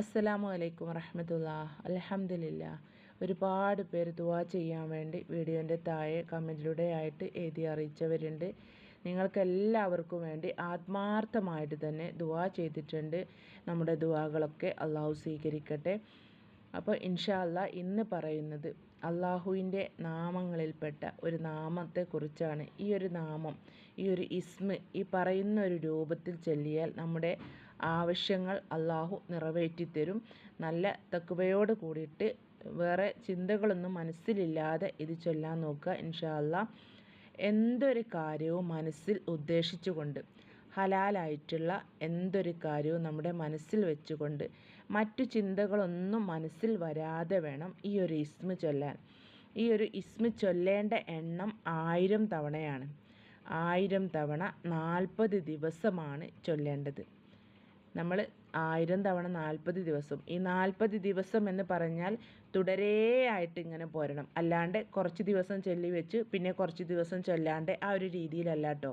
അസ്സലാമു അലൈക്കും വറഹമത്തുള്ള അലഹമില്ല ഒരുപാട് പേര് ദുവാ ചെയ്യാൻ വേണ്ടി വീഡിയോന്റെ താഴെ കമന്റിലൂടെ ആയിട്ട് എഴുതി അറിയിച്ചവരുണ്ട്. നിങ്ങൾക്ക് എല്ലാവർക്കും വേണ്ടി ആത്മാർത്ഥമായിട്ട് തന്നെ ദുവാ ചെയ്തിട്ടുണ്ട്. നമ്മുടെ ദുവാകളൊക്കെ അള്ളാഹു സ്വീകരിക്കട്ടെ. അപ്പോൾ ഇൻഷാല്ല ഇന്ന് പറയുന്നത് അള്ളാഹുവിന്റെ നാമങ്ങളിൽപ്പെട്ട ഒരു നാമത്തെക്കുറിച്ചാണ്. ഈ ഒരു നാമം ഈ ഒരു ഇസ്മ് ഈ പറയുന്ന ഒരു രൂപത്തിൽ ചൊല്ലിയാൽ നമ്മുടെ ആവശ്യങ്ങൾ അള്ളാഹു നിറവേറ്റിത്തരും. നല്ല തക്കുവയോട് കൂടിയിട്ട് വേറെ ചിന്തകളൊന്നും മനസ്സിലില്ലാതെ ഇത് ചൊല്ലാൻ നോക്കുക ഇൻഷാ എന്തൊരു കാര്യവും മനസ്സിൽ ഉദ്ദേശിച്ചുകൊണ്ട് ഹലാലായിട്ടുള്ള എന്തൊരു കാര്യവും നമ്മുടെ മനസ്സിൽ വെച്ചുകൊണ്ട് മറ്റു ചിന്തകളൊന്നും മനസ്സിൽ വരാതെ വേണം ഈ ഒരു ഇസ്മ ചൊല്ലാൻ. ഈ ഒരു ഇസ്മ ചൊല്ലേണ്ട എണ്ണം ആയിരം തവണയാണ്. ആയിരം തവണ നാൽപ്പത് ദിവസമാണ് ചൊല്ലേണ്ടത്. നമ്മൾ ആയിരം തവണ നാൽപ്പത് ദിവസം. ഈ നാൽപ്പത് ദിവസം എന്ന് പറഞ്ഞാൽ തുടരെയായിട്ട് ഇങ്ങനെ പോരണം. അല്ലാണ്ട് കുറച്ച് ദിവസം ചൊല്ലി വെച്ച് പിന്നെ കുറച്ച് ദിവസം ചൊല്ലാണ്ട് ആ ഒരു രീതിയിലല്ല കേട്ടോ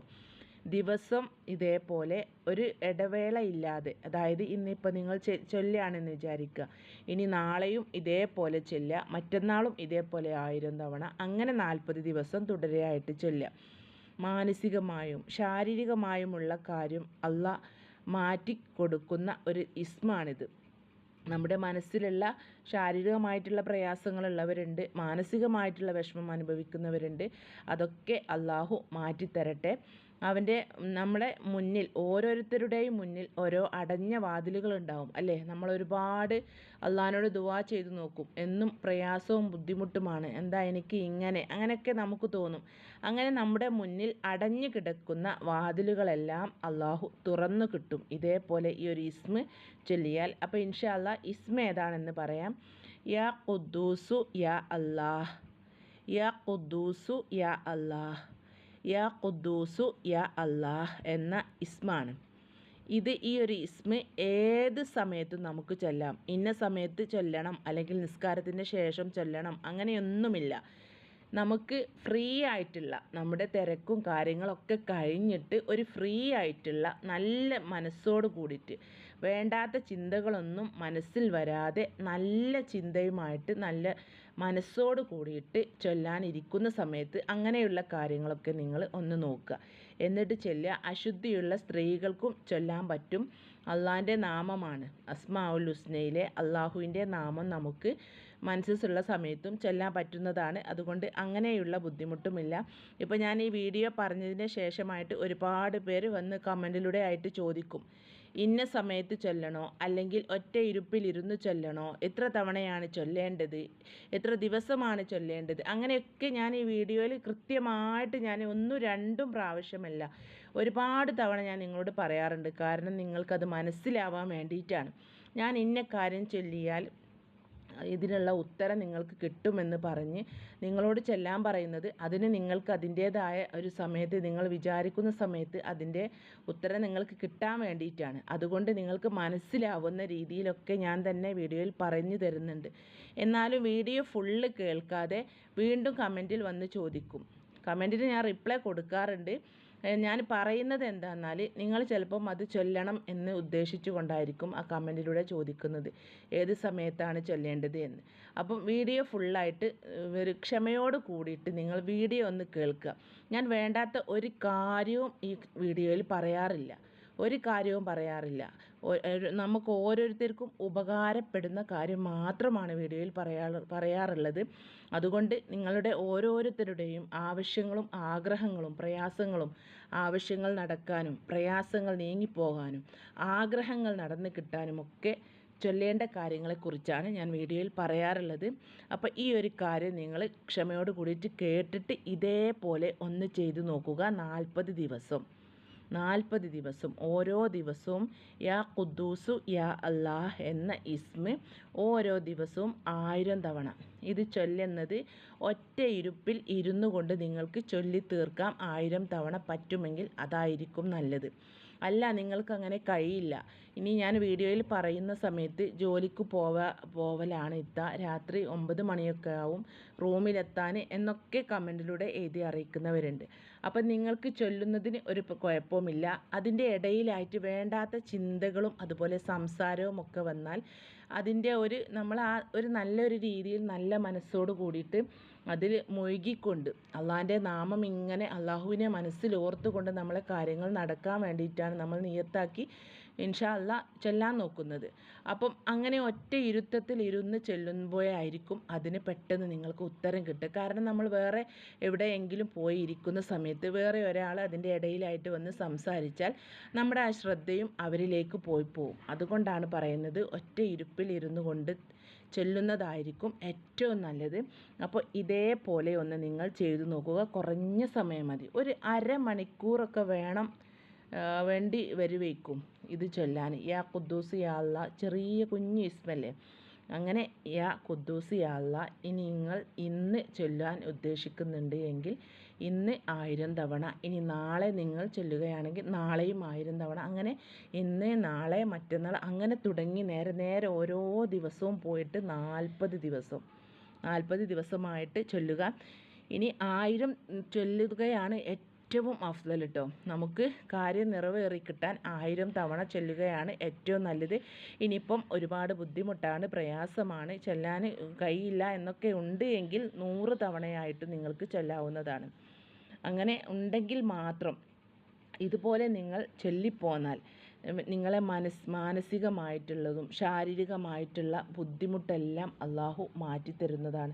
ദിവസം ഇതേപോലെ ഒരു ഇടവേള ഇല്ലാതെ അതായത് ഇന്നിപ്പോൾ നിങ്ങൾ ചൊല്ലുകയാണെന്ന് വിചാരിക്കുക. ഇനി നാളെയും ഇതേപോലെ ചൊല്ലുക മറ്റന്നാളും ഇതേപോലെ ആയിരം തവണ അങ്ങനെ നാൽപ്പത് ദിവസം തുടരെയായിട്ട് ചൊല്ലുക. മാനസികമായും ശാരീരികമായുമുള്ള കാര്യം അല്ല മാറ്റി കൊടുക്കുന്ന ഒരു ഇസ്മാണിത്. നമ്മുടെ മനസ്സിലുള്ള ശാരീരികമായിട്ടുള്ള പ്രയാസങ്ങളുള്ളവരുണ്ട് മാനസികമായിട്ടുള്ള വിഷമം അനുഭവിക്കുന്നവരുണ്ട്. അതൊക്കെ അള്ളാഹു മാറ്റിത്തരട്ടെ. അവന്റെ നമ്മുടെ മുന്നിൽ ഓരോരുത്തരുടെയും മുന്നിൽ ഓരോ അടഞ്ഞ വാതിലുകൾ ഉണ്ടാവും അല്ലേ? നമ്മൾ ഒരുപാട് അള്ളഹാനോട് ദുവാ ചെയ്തു നോക്കും. എന്നും പ്രയാസവും ബുദ്ധിമുട്ടുമാണ്. എന്താ എനിക്ക് ഇങ്ങനെ? അങ്ങനെയൊക്കെ നമുക്ക് തോന്നും. അങ്ങനെ നമ്മുടെ മുന്നിൽ അടഞ്ഞു കിടക്കുന്ന വാതിലുകളെല്ലാം അള്ളാഹു തുറന്നു കിട്ടും. ഇതേപോലെ ഈ ഒരു ഇസ്മ ചൊല്ലിയാൽ. അപ്പോൾ ഇൻഷാ അള്ളാ ഇസ്മ ഏതാണെന്ന് പറയാം. യാ ഖുദ്ദൂസു യാ അല്ലാഹ്. യാ ഖുദ്ദൂസു യാ അല്ലാഹ്. യാ ഖുദ്ദൂസു യാ അല്ലാഹ് എന്ന ഇസ്മാണ്. ഇത് ഈ ഒരു ഇസ്മ ഏത് സമയത്തും നമുക്ക് ചൊല്ലാം. ഇന്ന സമയത്ത് ചൊല്ലണം അല്ലെങ്കിൽ നിസ്കാരത്തിന്റെ ശേഷം ചൊല്ലണം അങ്ങനെയൊന്നുമില്ല. നമുക്ക് ഫ്രീ ആയിട്ടുള്ള നമ്മുടെ തിരക്കും കാര്യങ്ങളൊക്കെ കഴിഞ്ഞിട്ട് ഒരു ഫ്രീ ആയിട്ടുള്ള നല്ല മനസ്സോട് കൂടിയിട്ട് വേണ്ടാത്ത ചിന്തകളൊന്നും മനസ്സിൽ വരാതെ നല്ല ചിന്തയുമായിട്ട് നല്ല മനസ്സോട് കൂടിയിട്ട് ചൊല്ലാനിരിക്കുന്ന സമയത്ത് അങ്ങനെയുള്ള കാര്യങ്ങളൊക്കെ നിങ്ങൾ ഒന്ന് നോക്കുക. എന്നിട്ട് ചൊല്ലുക. അശുദ്ധിയുള്ള സ്ത്രീകൾക്കും ചൊല്ലാൻ പറ്റും. അള്ളാഹിന്റെ നാമമാണ്. അസ്മാവുൽ ഹുസ്നയിലെ അള്ളാഹുവിന്റെ നാമം നമുക്ക് മനസ്സുള്ള സമയത്തും ചൊല്ലാൻ പറ്റുന്നതാണ്. അതുകൊണ്ട് അങ്ങനെയുള്ള ബുദ്ധിമുട്ടുമില്ല. ഇപ്പോൾ ഞാൻ ഈ വീഡിയോ പറഞ്ഞതിന് ശേഷമായിട്ട് ഒരുപാട് പേര് വന്ന് കമന്റിലൂടെ ആയിട്ട് ചോദിക്കും. ഇന്ന സമയത്ത് ചൊല്ലണോ? അല്ലെങ്കിൽ ഒറ്റ ഇരുപ്പിലിരുന്ന് ചൊല്ലണോ? എത്ര തവണയാണ് ചൊല്ലേണ്ടത്? എത്ര ദിവസമാണ് ചൊല്ലേണ്ടത്? അങ്ങനെയൊക്കെ ഞാൻ ഈ വീഡിയോയിൽ കൃത്യമായിട്ട് ഞാൻ ഒന്നും രണ്ടും പ്രാവശ്യമല്ല ഒരുപാട് തവണ ഞാൻ നിങ്ങളോട് പറയാറുണ്ട്. കാരണം നിങ്ങൾക്കത് മനസ്സിലാവാൻ വേണ്ടിയിട്ടാണ്. ഞാൻ ഇന്ന കാര്യം ചൊല്ലിയാൽ ഇതിനുള്ള ഉത്തരം നിങ്ങൾക്ക് കിട്ടുമെന്ന് പറഞ്ഞ് നിങ്ങളോട് ചെല്ലാൻ പറയുന്നത് അതിന് നിങ്ങൾക്ക് അതിന്റേതായ ഒരു സമയത്ത് നിങ്ങൾ വിചാരിക്കുന്ന സമയത്ത് അതിന്റെ ഉത്തരം നിങ്ങൾക്ക് കിട്ടാൻ വേണ്ടിയിട്ടാണ്. അതുകൊണ്ട് നിങ്ങൾക്ക് മനസ്സിലാവുന്ന രീതിയിലൊക്കെ ഞാൻ തന്നെ വീഡിയോയിൽ പറഞ്ഞു തരുന്നുണ്ട്. എന്നാലും വീഡിയോ ഫുള്ള് കേൾക്കാതെ വീണ്ടും കമന്റിൽ വന്ന് ചോദിക്കും. കമന്റിന് ഞാൻ റിപ്ലൈ കൊടുക്കാറുണ്ട്. ഞാൻ പറയുന്നത് എന്താണെന്നാൽ നിങ്ങൾ ചിലപ്പം അത് ചൊല്ലണം എന്ന് ഉദ്ദേശിച്ചു കൊണ്ടായിരിക്കും ആ കമന്റിലൂടെ ചോദിക്കുന്നത്. ഏത് സമയത്താണ് ചൊല്ലേണ്ടത് എന്ന്. അപ്പം വീഡിയോ ഫുള്ളായിട്ട് ഒരു ക്ഷമയോട് കൂടിയിട്ട് നിങ്ങൾ വീഡിയോ ഒന്ന് കേൾക്കുക. ഞാൻ വേണ്ടാത്ത ഒരു കാര്യവും ഈ വീഡിയോയിൽ പറയാറില്ല. ഒരു കാര്യവും പറയാറില്ല. നമുക്ക് ഓരോരുത്തർക്കും ഉപകാരപ്പെടുന്ന കാര്യം മാത്രമാണ് വീഡിയോയിൽ പറയാ പറയാറുള്ളത്. അതുകൊണ്ട് നിങ്ങളുടെ ഓരോരുത്തരുടെയും ആവശ്യങ്ങളും ആഗ്രഹങ്ങളും പ്രയാസങ്ങളും ആവശ്യങ്ങൾ നടക്കാനും പ്രയാസങ്ങൾ നീങ്ങിപ്പോകാനും ആഗ്രഹങ്ങൾ നടന്നു കിട്ടാനും ഒക്കെ ചൊല്ലേണ്ട കാര്യങ്ങളെക്കുറിച്ചാണ് ഞാൻ വീഡിയോയിൽ പറയാറുള്ളത്. അപ്പോൾ ഈ ഒരു കാര്യം നിങ്ങൾ ക്ഷമയോട് കൂടിയിട്ട് കേട്ടിട്ട് ഇതേപോലെ ഒന്ന് ചെയ്തു നോക്കുക. നാൽപ്പത് ദിവസം. നാൽപ്പത് ദിവസം ഓരോ ദിവസവും യാ ഖുദ്ദൂസു യാ അല്ലാഹ് എന്ന ഇസ്മ് ഓരോ ദിവസവും ആയിരം തവണ. ഇത് ചൊല്ലുന്നത് ഒറ്റ ഇരുപ്പിൽ ഇരുന്നു കൊണ്ട് നിങ്ങൾക്ക് ചൊല്ലി തീർക്കാം ആയിരം തവണ പറ്റുമെങ്കിൽ അതായിരിക്കും നല്ലത്. അല്ല നിങ്ങൾക്ക് അങ്ങനെ കഴിയില്ല. ഇനി ഞാൻ വീഡിയോയിൽ പറയുന്ന സമയത്ത് ജോലിക്ക് പോവാ പോവലാണ് ഇത്ത. രാത്രി ഒമ്പത് മണിയൊക്കെ ആവും റൂമിലെത്താൻ എന്നൊക്കെ കമന്റിലൂടെ എഴുതി അറിയിക്കുന്നവരുണ്ട്. അപ്പം നിങ്ങൾക്ക് ചൊല്ലുന്നതിന് ഒരു കുഴപ്പമില്ല അതിന്റെ ഇടയിലായിട്ട് വേണ്ടാത്ത ചിന്തകളും അതുപോലെ സംസാരവും ഒക്കെ വന്നാൽ അതിന്റെ ഒരു നമ്മൾ ആ ഒരു നല്ലൊരു രീതിയിൽ നല്ല മനസ്സോട് കൂടിയിട്ട് അതിൽ മുഴുകിക്കൊണ്ട് അള്ളാഹിന്റെ നാമം ഇങ്ങനെ അള്ളാഹുവിനെ മനസ്സിൽ ഓർത്തുകൊണ്ട് നമ്മളെ കാര്യങ്ങൾ നടക്കാൻ വേണ്ടിയിട്ടാണ് നമ്മൾ നിയത്താക്കി ഇൻഷാ അല്ല ചെല്ലാൻ നോക്കുന്നത്. അപ്പം അങ്ങനെ ഒറ്റ ഇരുത്തത്തിൽ ഇരുന്ന് ചെല്ലുമ്പോഴായിരിക്കും അതിന് പെട്ടെന്ന് നിങ്ങൾക്ക് ഉത്തരം കിട്ടുക. കാരണം നമ്മൾ വേറെ എവിടെയെങ്കിലും പോയി ഇരിക്കുന്ന സമയത്ത് വേറെ ഒരാൾ അതിന്റെ ഇടയിലായിട്ട് വന്ന് സംസാരിച്ചാൽ നമ്മുടെ ആ ശ്രദ്ധയും അവരിലേക്ക് പോയി പോകും അതുകൊണ്ടാണ് പറയുന്നത് ഒറ്റ ഇരുപ്പിൽ ഇരുന്നു കൊണ്ട് ചെല്ലുന്നതായിരിക്കും ഏറ്റവും നല്ലത്. അപ്പോൾ ഇതേപോലെ ഒന്ന് നിങ്ങൾ ചെയ്തു നോക്കുക. കുറഞ്ഞ സമയം മതി. ഒരു അരമണിക്കൂറൊക്കെ വേണം വേണ്ടി വരുവയ്ക്കും ഇത് ചൊല്ലാൻ. യാ കുദ്ദൂസ് യാ ചെറിയ കുഞ്ഞ് ഇസ്മല്ലേ? അങ്ങനെ യാ കുദ്ദൂസ് യാ ഇനി നിങ്ങൾ ഇന്ന് ചൊല്ലാൻ ഉദ്ദേശിക്കുന്നുണ്ട് എങ്കിൽ ഇന്ന് ആയിരം തവണ. ഇനി നാളെ നിങ്ങൾ ചൊല്ലുകയാണെങ്കിൽ നാളെയും ആയിരം തവണ. അങ്ങനെ ഇന്ന് നാളെ മറ്റന്നാൾ അങ്ങനെ തുടങ്ങി നേരെ നേരെ ഓരോ ദിവസവും പോയിട്ട് നാൽപ്പത് ദിവസം. നാൽപ്പത് ദിവസമായിട്ട് ചൊല്ലുക. ഇനി ആയിരം ചൊല്ലുകയാണ് ഏറ്റവും അഫ്സൽ കേട്ടോ നമുക്ക് കാര്യം നിറവേറി കിട്ടാൻ ആയിരം തവണ ചൊല്ലുകയാണ് ഏറ്റവും നല്ലത്. ഇനിയിപ്പം ഒരുപാട് ബുദ്ധിമുട്ടാണ് പ്രയാസമാണ്. ചെല്ലാൻ കഴിയില്ല എന്നൊക്കെ ഉണ്ട് എങ്കിൽ നൂറ് തവണയായിട്ട് നിങ്ങൾക്ക് ചെല്ലാവുന്നതാണ്. അങ്ങനെ ഉണ്ടെങ്കിൽ മാത്രം ഇതുപോലെ നിങ്ങൾ ചൊല്ലിപ്പോന്നാൽ നിങ്ങളെ മനസ് മാനസികമായിട്ടുള്ളതും ശാരീരികമായിട്ടുള്ള ബുദ്ധിമുട്ടെല്ലാം അള്ളാഹു മാറ്റിത്തരുന്നതാണ്.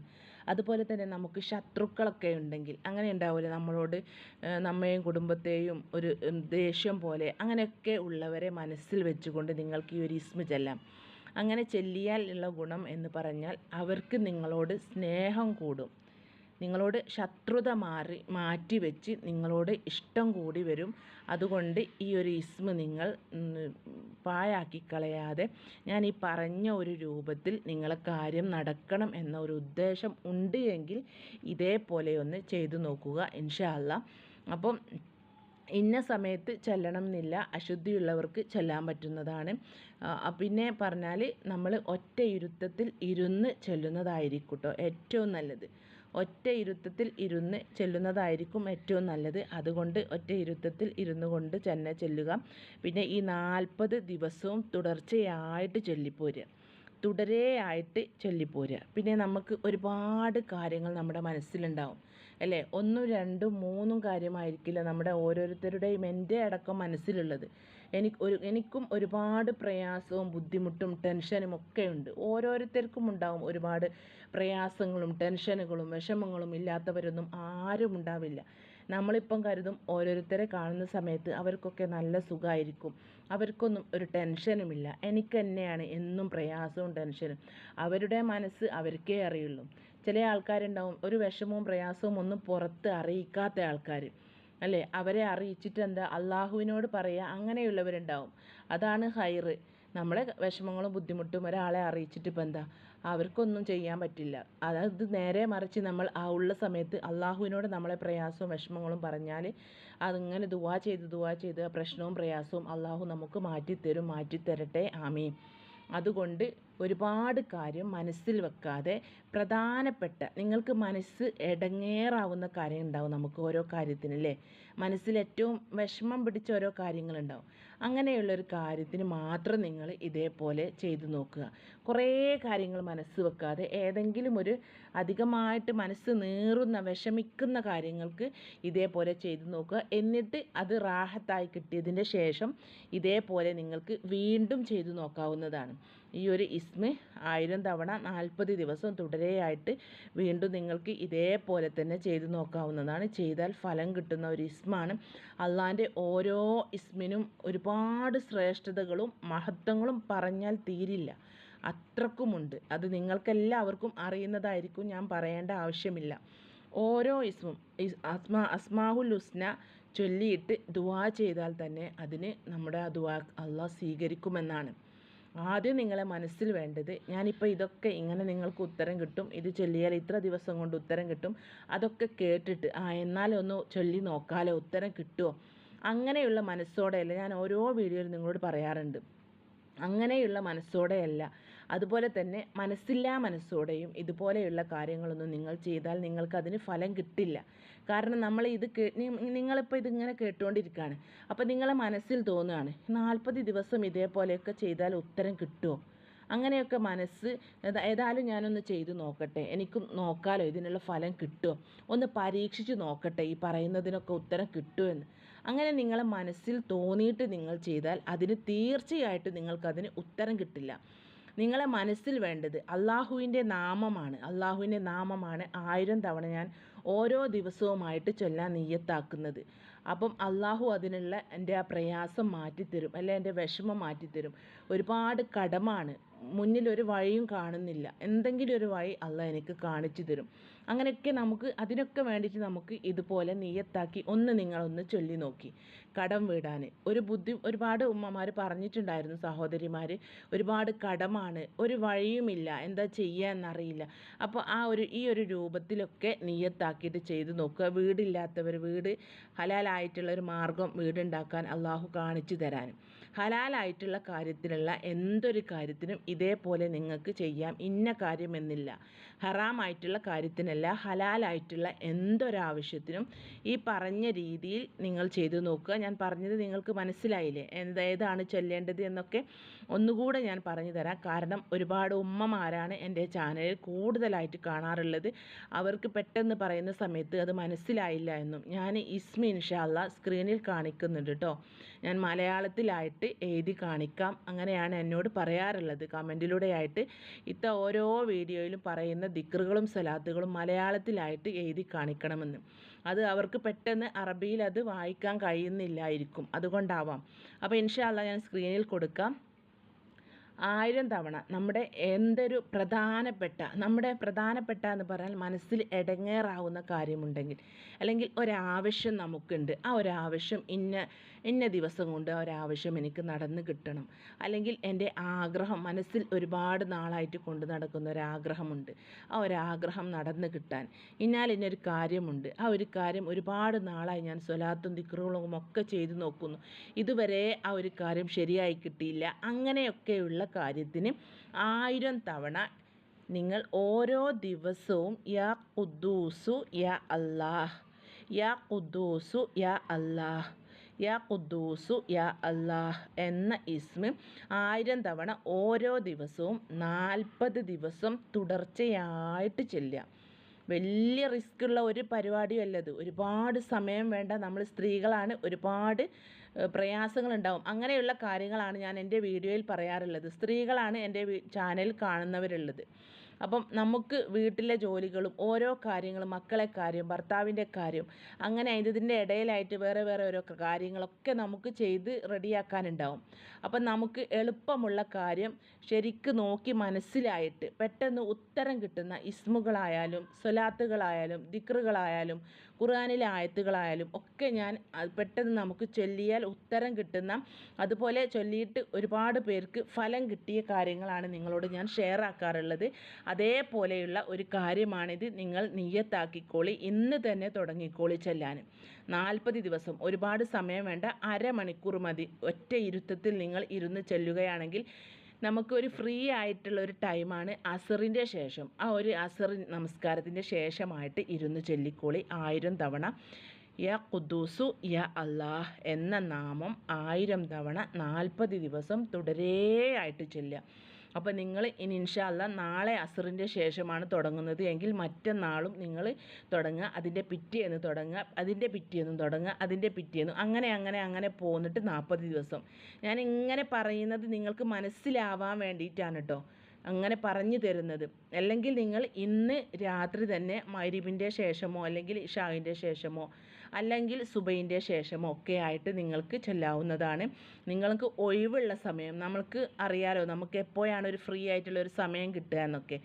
അതുപോലെ തന്നെ നമുക്ക് ശത്രുക്കളൊക്കെ ഉണ്ടെങ്കിൽ അങ്ങനെ ഉണ്ടാവില്ലേ നമ്മളോട് നമ്മയും കുടുംബത്തെയും ഒരു ദേഷ്യം പോലെ അങ്ങനെയൊക്കെ ഉള്ളവരെ മനസ്സിൽ വെച്ചുകൊണ്ട് നിങ്ങൾക്ക് ഈ ഒരു ഇസ്മ ചെല്ലാം. അങ്ങനെ ചെല്ലിയാൽ ഉള്ള ഗുണം എന്ന് പറഞ്ഞാൽ അവർക്ക് നിങ്ങളോട് സ്നേഹം കൂടും. നിങ്ങളോട് ശത്രുത മാറി മാറ്റി വെച്ച് നിങ്ങളോട് ഇഷ്ടം കൂടി വരും. അതുകൊണ്ട് ഈ ഒരു ഇസ്മ നിങ്ങൾ പാഴാക്കി കളയാതെ ഞാൻ ഈ പറഞ്ഞ ഒരു രൂപത്തിൽ നിങ്ങളെ കാര്യം നടക്കണം എന്ന ഒരു ഉദ്ദേശം ഉണ്ട് എങ്കിൽ ഇതേപോലെ ഒന്ന് ചെയ്തു നോക്കുക ഇൻഷാല്ല അപ്പം ഇന്ന സമയത്ത് ചെല്ലണം എന്നില്ല അശുദ്ധിയുള്ളവർക്ക് ചെല്ലാൻ പറ്റുന്നതാണ്. പിന്നെ പറഞ്ഞാൽ നമ്മൾ ഒറ്റ ഇരുത്തത്തിൽ ഇരുന്ന് ചെല്ലുന്നതായിരിക്കും കേട്ടോ ഏറ്റവും നല്ലത്. ഒറ്റ ഇരുത്തത്തിൽ ഇരുന്ന് ചെല്ലുന്നതായിരിക്കും ഏറ്റവും നല്ലത്. അതുകൊണ്ട് ഒറ്റ ഇരുത്തത്തിൽ ഇരുന്നു കൊണ്ട് തന്നെ ചെല്ലുക. പിന്നെ ഈ നാൽപ്പത് ദിവസവും തുടർച്ചയായിട്ട് ചൊല്ലിപ്പോരുക. തുടരെയായിട്ട് ചൊല്ലിപ്പോരുക. പിന്നെ നമുക്ക് ഒരുപാട് കാര്യങ്ങൾ നമ്മുടെ മനസ്സിലുണ്ടാവും. അല്ലേ? ഒന്നും രണ്ടും മൂന്നും കാര്യമായിരിക്കില്ല നമ്മുടെ ഓരോരുത്തരുടെയും എന്റെ അടക്കം മനസ്സിലുള്ളത്. എനിക്ക് ഒരു എനിക്കും ഒരുപാട് പ്രയാസവും ബുദ്ധിമുട്ടും ടെൻഷനും ഒക്കെ ഉണ്ട്. ഓരോരുത്തർക്കും ഉണ്ടാവും ഒരുപാട് പ്രയാസങ്ങളും ടെൻഷനുകളും വിഷമങ്ങളും ഇല്ലാത്തവരൊന്നും ആരും ഉണ്ടാവില്ല. നമ്മളിപ്പം കരുതും ഓരോരുത്തരെ കാണുന്ന സമയത്ത് അവർക്കൊക്കെ നല്ല സുഖമായിരിക്കും അവർക്കൊന്നും ഒരു ടെൻഷനുമില്ല എനിക്ക് തന്നെയാണ് എന്നും പ്രയാസവും ടെൻഷനും. അവരുടെ മനസ്സ് അവർക്കേ അറിയുള്ളൂ. ചില ആൾക്കാരുണ്ടാവും ഒരു വിഷമവും പ്രയാസവും ഒന്നും പുറത്ത് അറിയിക്കാത്ത ആൾക്കാർ അല്ലേ? അവരെ അറിയിച്ചിട്ട് എന്താ അള്ളാഹുവിനോട് പറയുക അങ്ങനെയുള്ളവരുണ്ടാവും. അതാണ് ഹൈറ്. നമ്മളെ വിഷമങ്ങളും ബുദ്ധിമുട്ടും ഒരാളെ അറിയിച്ചിട്ട് ഇപ്പം എന്താ? അവർക്കൊന്നും ചെയ്യാൻ പറ്റില്ല. അതായത് നേരെ മറിച്ച് നമ്മൾ ആ ഉള്ള സമയത്ത് അള്ളാഹുവിനോട് നമ്മളെ പ്രയാസവും വിഷമങ്ങളും പറഞ്ഞാൽ അതിങ്ങനെ ദുവാ ചെയ്ത് ദുവാ ചെയ്ത് പ്രശ്നവും പ്രയാസവും അള്ളാഹു നമുക്ക് മാറ്റിത്തരും മാറ്റിത്തരട്ടെ. ആമീൻ. അതുകൊണ്ട് ഒരുപാട് കാര്യം മനസ്സിൽ വെക്കാതെ പ്രധാനപ്പെട്ട നിങ്ങൾക്ക് മനസ്സ് ഇടങ്ങേറാവുന്ന കാര്യം ഉണ്ടാവും നമുക്ക് ഓരോ കാര്യത്തിന് അല്ലേ? മനസ്സിൽ ഏറ്റവും വിഷമം പിടിച്ച ഓരോ കാര്യങ്ങളുണ്ടാവും അങ്ങനെയുള്ളൊരു കാര്യത്തിന് മാത്രം നിങ്ങൾ ഇതേപോലെ ചെയ്തു നോക്കുക. കുറേ കാര്യങ്ങൾ മനസ്സ് വെക്കാതെ ഏതെങ്കിലും ഒരു അധികമായിട്ട് മനസ്സ് നീറുന്ന വിഷമിക്കുന്ന കാര്യങ്ങൾക്ക് ഇതേപോലെ ചെയ്തു നോക്കുക. എന്നിട്ട് അത് റാഹത്തായി കിട്ടിയതിന്റെ ശേഷം ഇതേപോലെ നിങ്ങൾക്ക് വീണ്ടും ചെയ്തു നോക്കാവുന്നതാണ്. ഈ ഒരു ഇസ്മ ആയിരം തവണ നാൽപ്പത് ദിവസം തുടരെയായിട്ട് വീണ്ടും നിങ്ങൾക്ക് ഇതേപോലെ തന്നെ ചെയ്തു നോക്കാവുന്നതാണ്. ചെയ്താൽ ഫലം കിട്ടുന്ന ഒരു ഇസ്മാണ്. അള്ളാന്റെ ഓരോ ഇസ്മിനും ഒരുപാട് ശ്രേഷ്ഠതകളും മഹത്വങ്ങളും പറഞ്ഞാൽ തീരില്ല. അത്രക്കുമുണ്ട്. അത് നിങ്ങൾക്കെല്ലാവർക്കും അറിയുന്നതായിരിക്കും. ഞാൻ പറയേണ്ട ആവശ്യമില്ല. ഓരോ ഇസ്മും അസ്മാ അസ്മാഹുൽ ഉസ്ന ചൊല്ലിയിട്ട് ദുവാ ചെയ്താൽ തന്നെ അതിന് നമ്മുടെ ആ ദുവാ അള്ളാഹ് സ്വീകരിക്കുമെന്നാണ്. ആദ്യം നിങ്ങളെ മനസ്സിൽ വേണ്ടത് ഞാനിപ്പോൾ ഇതൊക്കെ ഇങ്ങനെ നിങ്ങൾക്ക് ഉത്തരം കിട്ടും ഇത് ചൊല്ലിയാൽ ഇത്ര ദിവസം കൊണ്ട് ഉത്തരം കിട്ടും അതൊക്കെ കേട്ടിട്ട് ആ എന്നാലൊന്ന് ചൊല്ലി നോക്കാലോ ഉത്തരം കിട്ടുമോ അങ്ങനെയുള്ള മനസ്സോടെയല്ല ഞാൻ ഓരോ വീഡിയോയിലും നിങ്ങളോട് പറയാറുണ്ട്. അങ്ങനെയുള്ള മനസ്സോടെയല്ല അതുപോലെ തന്നെ മനസ്സില്ലാ മനസ്സോടെയും ഇതുപോലെയുള്ള കാര്യങ്ങളൊന്നും നിങ്ങൾ ചെയ്താൽ നിങ്ങൾക്ക് അതിന് ഫലം കിട്ടില്ല. കാരണം നമ്മൾ ഇത് നിങ്ങളിപ്പോൾ ഇതിങ്ങനെ കേട്ടുകൊണ്ടിരിക്കുകയാണ്. അപ്പോൾ നിങ്ങളെ മനസ്സിൽ തോന്നുകയാണ് നാൽപ്പത് ദിവസം ഇതേപോലെയൊക്കെ ചെയ്താൽ ഉത്തരം കിട്ടുമോ? അങ്ങനെയൊക്കെ മനസ്സ് ഏതായാലും ഞാനൊന്ന് ചെയ്തു നോക്കട്ടെ. എനിക്കും നോക്കാലോ ഇതിനുള്ള ഫലം കിട്ടുമോ? ഒന്ന് പരീക്ഷിച്ച് നോക്കട്ടെ ഈ പറയുന്നതിനൊക്കെ ഉത്തരം കിട്ടുമെന്ന്. അങ്ങനെ നിങ്ങളെ മനസ്സിൽ തോന്നിയിട്ട് നിങ്ങൾ ചെയ്താൽ അതിന് തീർച്ചയായിട്ടും നിങ്ങൾക്കതിന് ഉത്തരം കിട്ടില്ല. നിങ്ങളെ മനസ്സിൽ വേണ്ടത് അള്ളാഹുവിന്റെ നാമമാണ്. അള്ളാഹുവിന്റെ നാമമാണ് ആയിരം തവണ ഞാൻ ഓരോ ദിവസവുമായിട്ട് ചൊല്ലാൻ നീയത്താക്കുന്നത് അപ്പം അള്ളാഹു അതിനുള്ള എന്റെ ആ പ്രയാസം മാറ്റിത്തരും. അല്ലെ എന്റെ വിഷമം മാറ്റിത്തരും. ഒരുപാട് കടമാണ് മുന്നിൽ ഒരു വഴിയും കാണുന്നില്ല. എന്തെങ്കിലും ഒരു വഴി അല്ല എനിക്ക് കാണിച്ചു തരും. അങ്ങനെയൊക്കെ നമുക്ക് അതിനൊക്കെ വേണ്ടിയിട്ട് നമുക്ക് ഇതുപോലെ നീയത്താക്കി ഒന്ന് നിങ്ങളൊന്ന് ചൊല്ലി നോക്കി. കടം വീടാൻ ഒരു ബുദ്ധി ഒരുപാട് ഉമ്മമാർ പറഞ്ഞിട്ടുണ്ടായിരുന്നു സഹോദരിമാർ ഒരുപാട് കടമാണ്. ഒരു വഴിയുമില്ല. എന്താ ചെയ്യുക എന്നറിയില്ല. അപ്പോൾ ആ ഒരു ഈ ഒരു രൂപത്തിലൊക്കെ നീയത്താക്കിയിട്ട് ചെയ്ത് നോക്കുക. വീടില്ലാത്തവർ വീട് ഹലാലായിട്ടുള്ള ഒരു മാർഗം വീടുണ്ടാക്കാൻ അള്ളാഹു കാണിച്ചു തരാനും. ഹലാലായിട്ടുള്ള കാര്യത്തിലുള്ള എന്തൊരു കാര്യത്തിനും ഇതേപോലെ നിങ്ങൾക്ക് ചെയ്യാം. ഇന്ന കാര്യമെന്നില്ല. ഹറാമായിട്ടുള്ള കാര്യത്തിനല്ല ഹലാലായിട്ടുള്ള എന്തൊരാവശ്യത്തിനും ഈ പറഞ്ഞ രീതിയിൽ നിങ്ങൾ ചെയ്തു നോക്കുക. ഞാൻ പറഞ്ഞത് നിങ്ങൾക്ക് മനസ്സിലായില്ലേ? ഏതാണ് ചൊല്ലേണ്ടത് എന്നൊക്കെ ഒന്നുകൂടെ ഞാൻ പറഞ്ഞു തരാം. കാരണം ഒരുപാട് ഉമ്മമാരാണ് എന്റെ ചാനലിൽ കൂടുതലായിട്ട് കാണാറുള്ളത്. അവർക്ക് പെട്ടെന്ന് പറയുന്ന സമയത്ത് അത് മനസ്സിലായില്ല എന്നും ഞാൻ ഇസ്മി ഇൻഷാല്ല സ്ക്രീനിൽ കാണിക്കുന്നുണ്ട് കേട്ടോ ഞാൻ മലയാളത്തിലായിട്ട് എഴുതി കാണിക്കാം. അങ്ങനെയാണ് എന്നോട് പറയാറുള്ളത്. കമന്റിലൂടെ ആയിട്ട് ഇത്ത ഓരോ വീഡിയോയിലും പറയുന്ന ദിക്റുകളും സലാത്തുകളും മലയാളത്തിലായിട്ട് എഴുതി കാണിക്കണമെന്ന്. അത് അവർക്ക് പെട്ടെന്ന് അറബിയിൽ അത് വായിക്കാൻ കഴിയുന്നില്ലായിരിക്കും. അതുകൊണ്ടാവാം. അപ്പോൾ ഇൻഷാല്ല ഞാൻ സ്ക്രീനിൽ കൊടുക്കാം. ആയിരം തവണ നമ്മുടെ എന്തൊരു പ്രധാനപ്പെട്ട നമ്മുടെ പ്രധാനപ്പെട്ട എന്ന് പറഞ്ഞാൽ മനസ്സിൽ ഇടങ്ങേറാവുന്ന കാര്യമുണ്ടെങ്കിൽ അല്ലെങ്കിൽ ഒരാവശ്യം നമുക്കുണ്ട് ആ ഒരാവശ്യം ഇന്ന ഇന്ന ദിവസം കൊണ്ട് ഒരാവശ്യം എനിക്ക് നടന്നു കിട്ടണം അല്ലെങ്കിൽ എന്റെ ആഗ്രഹം മനസ്സിൽ ഒരുപാട് നാളായിട്ട് കൊണ്ട് നടക്കുന്ന ഒരാഗ്രഹമുണ്ട് ആ ഒരാഗ്രഹം നടന്നു കിട്ടാൻ ഇന്നാൽ ഇന്നൊരു കാര്യമുണ്ട് ആ ഒരു കാര്യം ഒരുപാട് നാളായി ഞാൻ സ്വലാത്തും ദിക്റുകളും ഒക്കെ ചെയ്തു നോക്കുന്നു ഇതുവരെ ആ ഒരു കാര്യം ശരിയായി കിട്ടിയില്ല അങ്ങനെയൊക്കെയുള്ള കാര്യത്തിന് ആയിരം തവണ നിങ്ങൾ ഓരോ ദിവസവും യാ ഖുദ്ദൂസു യാ അല്ലാഹ് യാ ഖുദ്ദൂസു യാ അല്ലാഹ് യാ ഖുദ്ദൂസു യാ അല്ലാഹ് എന്ന ഇസ്മ ആയിരം തവണ ഓരോ ദിവസവും നാൽപ്പത് ദിവസം തുടർച്ചയായിട്ട് ചെല്ലുക. വലിയ റിസ്ക് ഉള്ള ഒരു പരിപാടിയും അല്ലത് ഒരുപാട് സമയം വേണ്ട. നമ്മൾ സ്ത്രീകളാണ്. ഒരുപാട് പ്രയാസങ്ങളുണ്ടാവും. അങ്ങനെയുള്ള കാര്യങ്ങളാണ് ഞാൻ എന്റെ വീഡിയോയിൽ പറയാറുള്ളത്. സ്ത്രീകളാണ് എന്റെ ചാനൽ കാണുന്നവരുള്ളത്. അപ്പം നമുക്ക് വീട്ടിലെ ജോലികളും ഓരോ കാര്യങ്ങളും മക്കളെ കാര്യം ഭർത്താവിന്റെ കാര്യം അങ്ങനെ ഇതിന്റെ ഇടയിലായിട്ട് വേറെ വേറെ ഓരോ കാര്യങ്ങളൊക്കെ നമുക്ക് ചെയ്ത് റെഡിയാക്കാനുണ്ടാവും. അപ്പം നമുക്ക് എളുപ്പമുള്ള കാര്യം ശരിക്ക് നോക്കി മനസ്സിലായിട്ട് പെട്ടെന്ന് ഉത്തരം കിട്ടുന്ന ഇസ്മുകളായാലും സ്വലാത്തുകളായാലും ദിക്റുകളായാലും ഖുർആാനിലെ ആയത്തുകളായാലും ഒക്കെ ഞാൻ പെട്ടെന്ന് നമുക്ക് ചൊല്ലിയാൽ ഉത്തരം കിട്ടുന്ന അതുപോലെ ചൊല്ലിയിട്ട് ഒരുപാട് പേർക്ക് ഫലം കിട്ടിയ കാര്യങ്ങളാണ് നിങ്ങളോട് ഞാൻ ഷെയർ ആക്കാറുള്ളത്. അതേപോലെയുള്ള ഒരു കാര്യമാണിത്. നിങ്ങൾ നീയത്താക്കിക്കോളി ഇന്ന് തന്നെ തുടങ്ങിക്കോളി ചെല്ലാൻ. നാൽപ്പത് ദിവസം ഒരുപാട് സമയം വേണ്ട അരമണിക്കൂർ മതി. ഒറ്റ ഇരുത്തത്തിൽ നിങ്ങൾ ഇരുന്ന് ചെല്ലുകയാണെങ്കിൽ നമുക്കൊരു ഫ്രീ ആയിട്ടുള്ള ഒരു ടൈമാണ് അസറിന്റെ ശേഷം. ആ ഒരു അസർ നമസ്കാരത്തിന്റെ ശേഷമായിട്ട് ഇരുന്ന് ചൊല്ലിക്കോളി. ആയിരം തവണ യ ഖുദ്ദൂസു യ അള്ളാഹ് എന്ന നാമം ആയിരം തവണ നാൽപ്പത് ദിവസം തുടരെയായിട്ട് ചൊല്ലുക. അപ്പോൾ നിങ്ങൾ ഇനി ഇൻഷാല്ല നാളെ അസറിന്റെ ശേഷമാണ് തുടങ്ങുന്നത് എങ്കിൽ മറ്റന്നാളും നിങ്ങൾ തുടങ്ങുക അതിന്റെ പിറ്റേന്ന് തുടങ്ങുക അതിന്റെ പിറ്റേന്നും തുടങ്ങുക അതിന്റെ പിറ്റേന്നും അങ്ങനെ അങ്ങനെ അങ്ങനെ പോന്നിട്ട് നാൽപ്പത് ദിവസം. ഞാൻ ഇങ്ങനെ പറയുന്നത് നിങ്ങൾക്ക് മനസ്സിലാവാൻ വേണ്ടിയിട്ടാണ് കേട്ടോ അങ്ങനെ പറഞ്ഞു തരുന്നത്. അല്ലെങ്കിൽ നിങ്ങൾ ഇന്ന് രാത്രി തന്നെ മൈരിബിന്റെ ശേഷമോ അല്ലെങ്കിൽ ഇഷാവിന്റെ ശേഷമോ അല്ലെങ്കിൽ സുബൈന്റെ ശേഷമോ ഒക്കെ ആയിട്ട് നിങ്ങൾക്ക് ചെല്ലാവുന്നതാണ്. നിങ്ങൾക്ക് ഒഴിവുള്ള സമയം നമ്മൾക്ക് അറിയാലോ നമുക്ക് എപ്പോഴാണ് ഒരു ഫ്രീ ആയിട്ടുള്ള ഒരു സമയം കിട്ടുക എന്നൊക്കെ.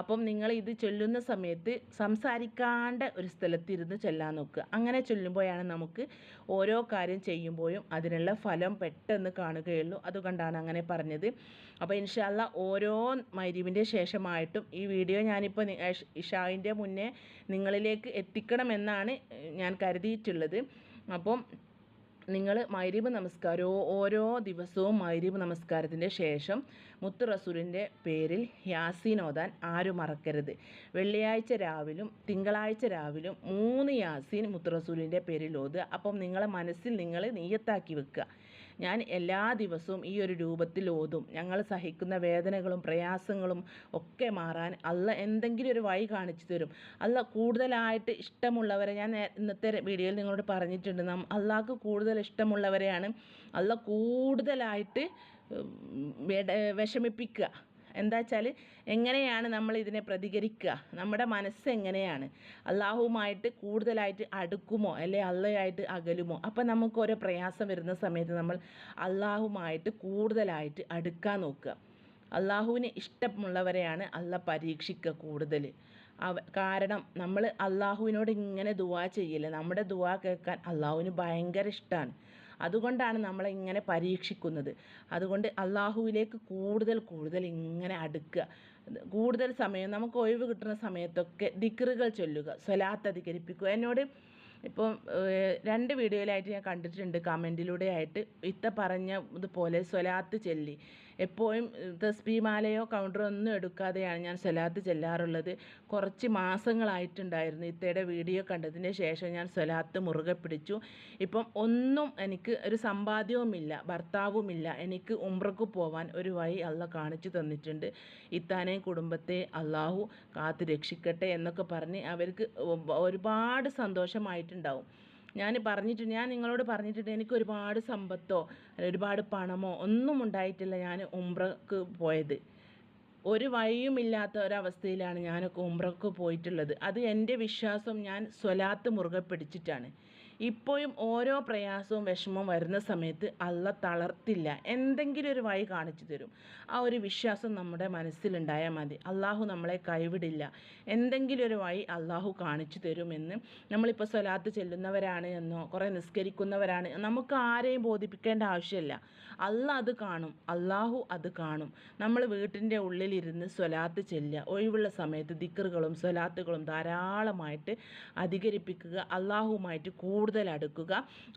അപ്പം നിങ്ങൾ ഇത് ചൊല്ലുന്ന സമയത്ത് സംസാരിക്കാണ്ട് ഒരു സ്ഥലത്തിരുന്ന് ചൊല്ലാൻ നോക്കുക അങ്ങനെ ചൊല്ലുമ്പോഴാണ് നമുക്ക് ഓരോ കാര്യം ചെയ്യുമ്പോഴും അതിനുള്ള ഫലം പെട്ടെന്ന് കാണുകയുള്ളൂ. അതുകൊണ്ടാണ് അങ്ങനെ പറഞ്ഞത്. അപ്പോൾ ഇൻഷാല്ല ഓരോ മൈരീവിന്റെ ശേഷമായിട്ടും ഈ വീഡിയോ ഞാനിപ്പോൾ ഇഷാവിന്റെ മുന്നേ നിങ്ങളിലേക്ക് എത്തിക്കണമെന്നാണ് ഞാൻ കരുതിയിട്ടുള്ളത്. അപ്പം നിങ്ങൾ മൈരീബ് നമസ്കാരവും ഓരോ ദിവസവും മൈരീബ് നമസ്കാരത്തിന്റെ ശേഷം മുത്ത് റസൂലിന്റെ പേരിൽ യാസീൻ ഓതാൻ ആരും മറക്കരുത്. വെള്ളിയാഴ്ച രാവിലും തിങ്കളാഴ്ച രാവിലും മൂന്ന് യാസീൻ മുത്ത് റസൂലിന്റെ പേരിൽ ഓതുക. അപ്പം നിങ്ങളെ മനസ്സിൽ നിങ്ങൾ നെയ്യത്താക്കി വെക്കുക. ഞാൻ എല്ലാ ദിവസവും ഈ ഒരു രൂപത്തിൽ ഓതും. ഞങ്ങൾ സഹിക്കുന്ന വേദനകളും പ്രയാസങ്ങളും ഒക്കെ മാറാൻ അല്ല എന്തെങ്കിലും ഒരു വഴി കാണിച്ചു തരും. അല്ല കൂടുതലായിട്ട് ഇഷ്ടമുള്ളവരെ ഞാൻ ഇന്നത്തെ വീഡിയോയിൽ നിങ്ങളോട് പറഞ്ഞിട്ടുണ്ട്. നാം അള്ളാഹ്ക്ക് കൂടുതൽ ഇഷ്ടമുള്ളവരെയാണ് അല്ല കൂടുതലായിട്ട് വിഷമിപ്പിക്കുക. എന്താ വെച്ചാൽ എങ്ങനെയാണ് നമ്മൾ ഇതിനെ പ്രതികരിക്കുക? നമ്മുടെ മനസ്സ് എങ്ങനെയാണ്? അള്ളാഹുവുമായിട്ട് കൂടുതലായിട്ട് അടുക്കുമോ? അല്ലെ അള്ളയായിട്ട് അകലുമോ? അപ്പം നമുക്ക് ഓരോ പ്രയാസം വരുന്ന സമയത്ത് നമ്മൾ അള്ളാഹുമായിട്ട് കൂടുതലായിട്ട് അടുക്കാൻ നോക്കുക. അള്ളാഹുവിന് ഇഷ്ടമുള്ളവരെയാണ് അല്ല പരീക്ഷിക്കുക കൂടുതൽ അവ കാരണം നമ്മൾ അള്ളാഹുവിനോട് ഇങ്ങനെ ദുവാ ചെയ്യില്ല നമ്മുടെ ദുവാ കേൾക്കാൻ അള്ളാഹുവിന് ഭയങ്കര ഇഷ്ടമാണ് അതുകൊണ്ടാണ് നമ്മളെ ഇങ്ങനെ പരീക്ഷിക്കുന്നത്. അതുകൊണ്ട് അള്ളാഹുവിലേക്ക് കൂടുതൽ കൂടുതൽ ഇങ്ങനെ അടുക്കുക. കൂടുതൽ സമയം നമുക്ക് ഒഴിവ് കിട്ടുന്ന സമയത്തൊക്കെ ദിക്റുകൾ ചൊല്ലുക സ്വലാത്ത് അധികരിപ്പിക്കുക. എന്നോട് ഇപ്പം രണ്ട് വീഡിയോയിലായിട്ട് ഞാൻ കണ്ടിട്ടുണ്ട്. കമന്റിലൂടെ ആയിട്ട് ഇത്ത പറഞ്ഞ ഇതുപോലെ സ്വലാത്ത് ചെല്ലി. എപ്പോഴും തസ്ബീമാലയോ കൗണ്ടറോ ഒന്നും എടുക്കാതെയാണ് ഞാൻ സ്വലാത്ത് ചെല്ലാറുള്ളത്. കുറച്ച് മാസങ്ങളായിട്ടുണ്ടായിരുന്നു ഇത്തയുടെ വീഡിയോ കണ്ടതിന് ശേഷം ഞാൻ സ്വലാത്ത് മുറുകെ പിടിച്ചു. ഇപ്പം ഒന്നും എനിക്ക് ഒരു സമ്പാദ്യവുമില്ല ഭർത്താവുമില്ല. എനിക്ക് ഉംറക്ക് പോവാൻ ഒരു വഴി അല്ല കാണിച്ചു തന്നിട്ടുണ്ട്. ഇത്താനെയും കുടുംബത്തെ അള്ളാഹു കാത്തു രക്ഷിക്കട്ടെ എന്നൊക്കെ പറഞ്ഞ് അവർക്ക് ഒരുപാട് സന്തോഷമായിട്ടുണ്ടാവും ഞാൻ പറഞ്ഞിട്ട് ഞാൻ നിങ്ങളോട് പറഞ്ഞിട്ടുണ്ട് എനിക്ക് ഒരുപാട് സമ്പത്തോ ഒരുപാട് പണമോ ഒന്നും ഉണ്ടായിട്ടില്ല ഞാൻ ഉംറക്ക് പോയത്. ഒരു വഴിയുമില്ലാത്ത ഒരവസ്ഥയിലാണ് ഞാനൊക്കെ ഉംറക്ക് പോയിട്ടുള്ളത്. അത് എന്റെ വിശ്വാസം ഞാൻ സ്വലാത്ത് മുറുകെ പിടിച്ചിട്ടാണ്. ഇപ്പോഴും ഓരോ പ്രയാസവും വിഷമവും വരുന്ന സമയത്ത് അല്ല തളർത്തില്ല. എന്തെങ്കിലും ഒരു വഴി കാണിച്ചു തരും. ആ ഒരു വിശ്വാസം നമ്മുടെ മനസ്സിലുണ്ടായാൽ മതി. അള്ളാഹു നമ്മളെ കൈവിടില്ല. എന്തെങ്കിലും ഒരു വഴി അള്ളാഹു കാണിച്ചു തരുമെന്ന് നമ്മളിപ്പോൾ സ്വലാത്ത് ചെല്ലുന്നവരാണ് എന്നോ കുറേ നിസ്കരിക്കുന്നവരാണ് നമുക്ക് ആരെയും ബോധിപ്പിക്കേണ്ട ആവശ്യമില്ല. അല്ല അത് കാണും. അള്ളാഹു അത് കാണും. നമ്മൾ വീട്ടിന്റെ ഉള്ളിലിരുന്ന് സ്വലാത്ത് ചെല്ലുക. ഒഴിവുള്ള സമയത്ത് ദിക്കറുകളും സ്വലാത്തുകളും ധാരാളമായിട്ട് അധികരിപ്പിക്കുക. അള്ളാഹുമായിട്ട് കൂടുതൽ കൂടുതൽ അടുക്കുക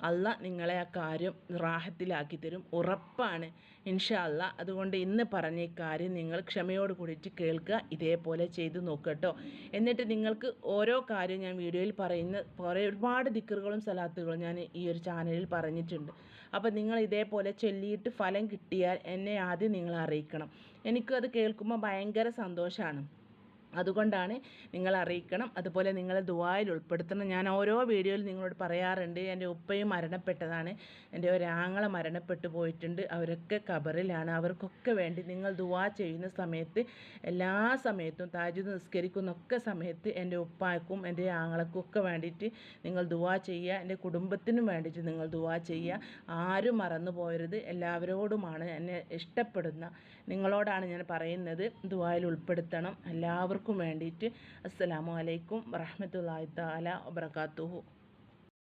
അല്ല നിങ്ങളെ ആ കാര്യം റാഹത്തിലാക്കി തരും ഉറപ്പാണ്. ഇൻഷാ അതുകൊണ്ട് ഇന്ന് പറഞ്ഞ ഈ കാര്യം നിങ്ങൾ ക്ഷമയോട് കൂടിയിട്ട് കേൾക്കുക. ഇതേപോലെ ചെയ്ത് നോക്കട്ടോ. എന്നിട്ട് നിങ്ങൾക്ക് ഓരോ കാര്യം ഞാൻ വീഡിയോയിൽ പറയുന്ന കുറേ ഒരുപാട് ദിക്കറുകളും സലാത്തുകളും ഞാൻ ഈ ഒരു ചാനലിൽ പറഞ്ഞിട്ടുണ്ട്. അപ്പോൾ നിങ്ങൾ ഇതേപോലെ ചൊല്ലിയിട്ട് ഫലം കിട്ടിയാൽ എന്നെ ആദ്യം നിങ്ങൾ അറിയിക്കണം. എനിക്കത് കേൾക്കുമ്പോൾ ഭയങ്കര സന്തോഷമാണ്. അതുകൊണ്ടാണ് നിങ്ങൾ അറിയിക്കണം. അതുപോലെ നിങ്ങൾ ദുബായിൽ ഉൾപ്പെടുത്തണം. ഞാൻ ഓരോ വീഡിയോയിൽ നിങ്ങളോട് പറയാറുണ്ട് എന്റെ ഉപ്പയും മരണപ്പെട്ടതാണ്. എന്റെ ഒരാങ്ങള മരണപ്പെട്ടു പോയിട്ടുണ്ട്. അവരൊക്കെ കബറിലാണ് അവർക്കൊക്കെ വേണ്ടി നിങ്ങൾ ദുവാ ചെയ്യുന്ന സമയത്ത് എല്ലാ സമയത്തും താജ് നിസ്കരിക്കുന്നൊക്കെ സമയത്ത് എന്റെ ഉപ്പാക്കും എന്റെ ആങ്ങളക്കും ഒക്കെ വേണ്ടിയിട്ട് നിങ്ങൾ ദുവാ ചെയ്യുക. എന്റെ കുടുംബത്തിനും വേണ്ടിയിട്ട് നിങ്ങൾ ദുവാ ചെയ്യുക. ആരും മറന്നു പോയരുത് എല്ലാവരോടുമാണ് എന്നെ ഇഷ്ടപ്പെടുന്ന നിങ്ങളോടാണ് ഞാൻ പറയുന്നത്. ദുബായിൽ ഉൾപ്പെടുത്തണം. എല്ലാവർക്കും വേണ്ടിയിട്ട് അസ്സലാമു അലൈക്കും വറഹമത്തല്ലാ താല വബർക്കാത്തുഹു